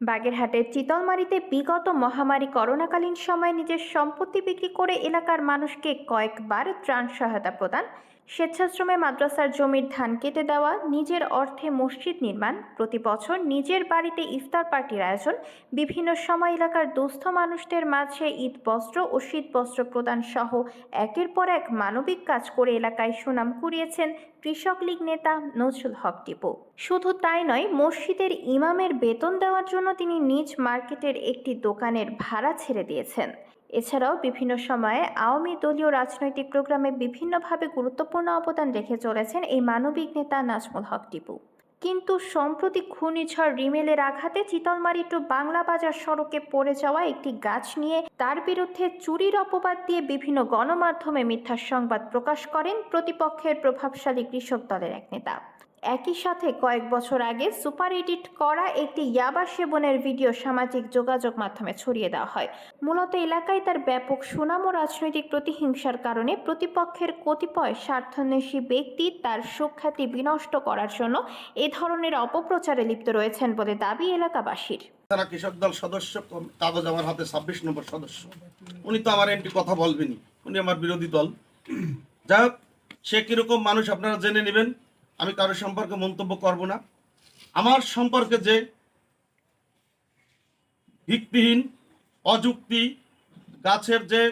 বাগেরহাটের চিতলমারিতে বিগত মহামারী করোনাকালীন সময়ে নিজের সম্পত্তি বিক্রি করে এলাকার মানুষকে কয়েকবার ত্রাণ সহায়তা প্রদান স্বেচ্ছাশ্রমে মাদ্রাসার জমির ধান কেটে দেওয়া, নিজের অর্থে মসজিদ নির্মাণ, প্রতি বছর নিজের বাড়িতে ইফতার পার্টির আয়োজন, বিভিন্ন সময় এলাকার দুস্থ মানুষদের মাঝে ঈদ বস্ত্র ও শীত বস্ত্র প্রদান সহ একের পর এক মানবিক কাজ করে এলাকায় সুনাম কুড়িয়েছেন কৃষক লীগ নেতা নজরুল হক টিপু। শুধু তাই নয়, মসজিদের ইমামের বেতন দেওয়ার জন্য তিনি নিজ মার্কেটের একটি দোকানের ভাড়া ছেড়ে দিয়েছেন। এছাড়াও বিভিন্ন সময়ে আওয়ামী দলীয় রাজনৈতিক প্রোগ্রামে বিভিন্নভাবে গুরুত্বপূর্ণ অবদান রেখে চলেছেন এই মানবিক নেতা নাজমুল হক টিপু। কিন্তু সম্প্রতি ঘূর্ণিঝড় রিমেলের আঘাতে চিতলমারি টু বাংলা বাজার সড়কে পড়ে যাওয়া একটি গাছ নিয়ে তার বিরুদ্ধে চুরির অপবাদ দিয়ে বিভিন্ন গণমাধ্যমে মিথ্যা সংবাদ প্রকাশ করেন প্রতিপক্ষের প্রভাবশালী কৃষক দলের এক নেতা। একই সাথে কয়েক বছর আগে সুপার এডিট করা একটি ইয়াবা সেবনের ভিডিও সামাজিক যোগাযোগ মাধ্যমে ছড়িয়ে দেওয়া হয়। মূলত এলাকায় তার ব্যাপক সুনাম ও রাজনৈতিক প্রতিহিংসার কারণে প্রতিপক্ষের কতিপয় স্বার্থান্বেষী ব্যক্তি তার সুখ্যাতি বিনষ্ট করার জন্য এ ধরনের অপপ্রচারে লিপ্ত রয়েছেন বলে দাবি এলাকাবাসীর। তারা কৃষক দল সদস্য, কাগজ আমার হাতে ছাব্বিশ নম্বর সদস্য। উনি তো আমার এমপি কথা বলবেনই, উনি আমার বিরোধী দল। যাই হোক, সে কীরকম মানুষ আপনারা জেনে নেবেন আমি কারও সম্পর্কে মন্তব্য করব না। আমার সম্পর্কে যে ভিত্তিহীন, অযুক্তি, গাছের যে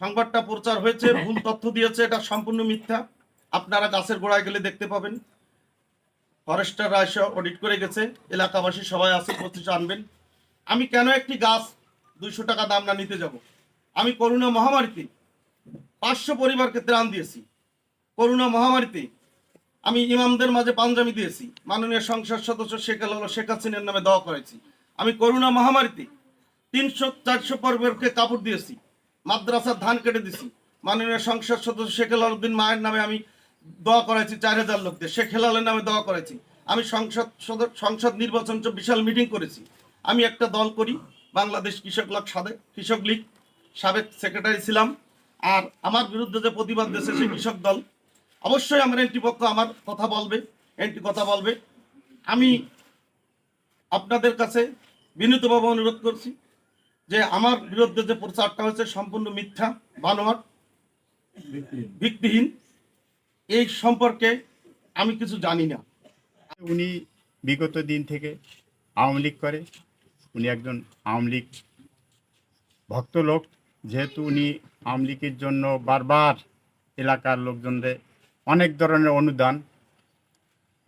সংবাদটা প্রচার হয়েছে, ভুল তথ্য দিয়েছে, এটা সম্পূর্ণ মিথ্যা। আপনারা গাছের গোড়ায় গেলে দেখতে পাবেন। ফরেস্টাররা এসে অডিট করে গেছে। এলাকাবাসী সবাই আছে পঁচিশ আনবেন। আমি কেন একটি গাছ দুইশো টাকা দাম না নিতে যাব? আমি করোনা মহামারীতে পাঁচশো পরিবারকে ত্রাণ দিয়েছি। করোনা মহামারীতে আমি ইমামদের মাঝে পাঞ্জাবি দিয়েছি। মাননীয় সংসদ সদস্য শেখ আল, শেখ হাসিনের নামে দেওয়া করেছি। আমি করোনা মহামারীতে তিনশো, চারশো পরিবারকে কাপড় দিয়েছি, মাদ্রাসার ধান কেটে দিছি মাননীয় সংসদ সদস্য শেখ আলাউদ্দিন মায়ের নামে আমি দোয়া করেছি চার হাজার লোকদের। শেখ হেলালের নামে দোয়া করেছি। আমি সংসদ সদ- সংসদ নির্বাচন বিশাল মিটিং করেছি। আমি একটা দল করি, বাংলাদেশ কৃষক লীগ সাবেক কৃষক লীগ, সাবেক সেক্রেটারি ছিলাম। আর আমার বিরুদ্ধে যে প্রতিবাদ দিয়েছে সেই কৃষক দল অবশ্যই আমার এন্টি পক্ষ আমার কথা বলবে এন্টি কথা বলবে। আমি আপনাদের কাছে বিনীতভাবে অনুরোধ করছি যে আমার বিরুদ্ধে যে প্রচারটা হয়েছে সম্পূর্ণ মিথ্যা, বানোয়াট, ভিত্তিহীন। এই সম্পর্কে আমি কিছু জানি না। উনি বিগত দিন থেকে আওয়ামী লীগ করে। উনি একজন আওয়ামী লীগ ভক্ত লোক যেহেতু উনি আওয়ামী লীগের জন্য বারবার এলাকার লোকজনদের অনেক ধরনের অনুদান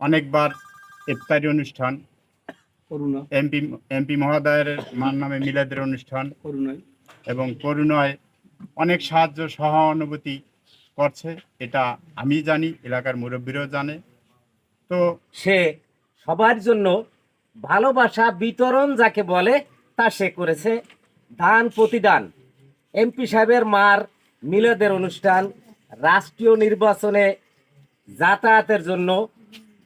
অনেকবার ইফতারি অনুষ্ঠান করুণা। এমপি এমপি মহোদয়ের মান নামে মিলাদের অনুষ্ঠান করুণায়। এবং করুণায় অনেক সাহায্য সহানুভূতি করছে এটা আমি জানি এলাকার মুরব্বীরাও জানে। তো সে সবার জন্য ভালোবাসা বিতরণ যাকে বলে তা সে করেছে। দান প্রতিদান। এমপি সাহেবের মার মিলাদের অনুষ্ঠান রাষ্ট্রীয় নির্বাচনে যাতায়াতের জন্য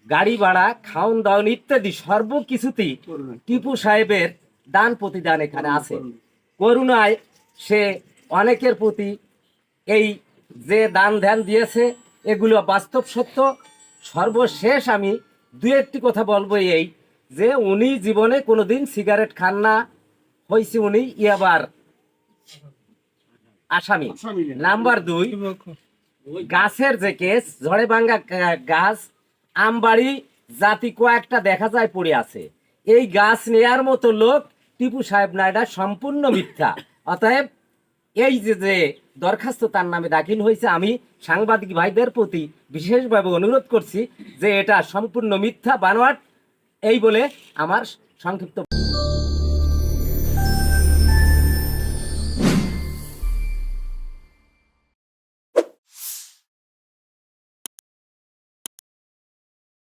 গাড়ি ভাড়া খাওন দাওন ইত্যাদি সর্বকিছুতেই টিপু সাহেবের দান প্রতিদান এখানে আছে। করুণায় সে অনেকের প্রতি এই যে দান ধ্যান দিয়েছে এগুলো বাস্তব সত্য। সর্বশেষ আমি দু একটি কথা বলব এই যে উনি জীবনে কোনোদিন সিগারেট খান না হয়েছে উনি ইয়াবার আসামি। নাম্বার দুই গাছের যে কেস, ঝড়ে ভাঙ্গা গাছ, আমবাড়ি জাতি কয়েকটা দেখা যায় পড়ে আছে। এই গাছ নেয়ার মতো লোক টিপু সাহেব না এটা সম্পূর্ণ মিথ্যা। অতএব এই যে যে দরখাস্ত তার নামে দাখিল হয়েছে, আমি সাংবাদিক ভাইদের প্রতি বিশেষভাবে অনুরোধ করছি যে এটা সম্পূর্ণ মিথ্যা, বানোয়াট, এই বলে আমার সংক্ষিপ্ত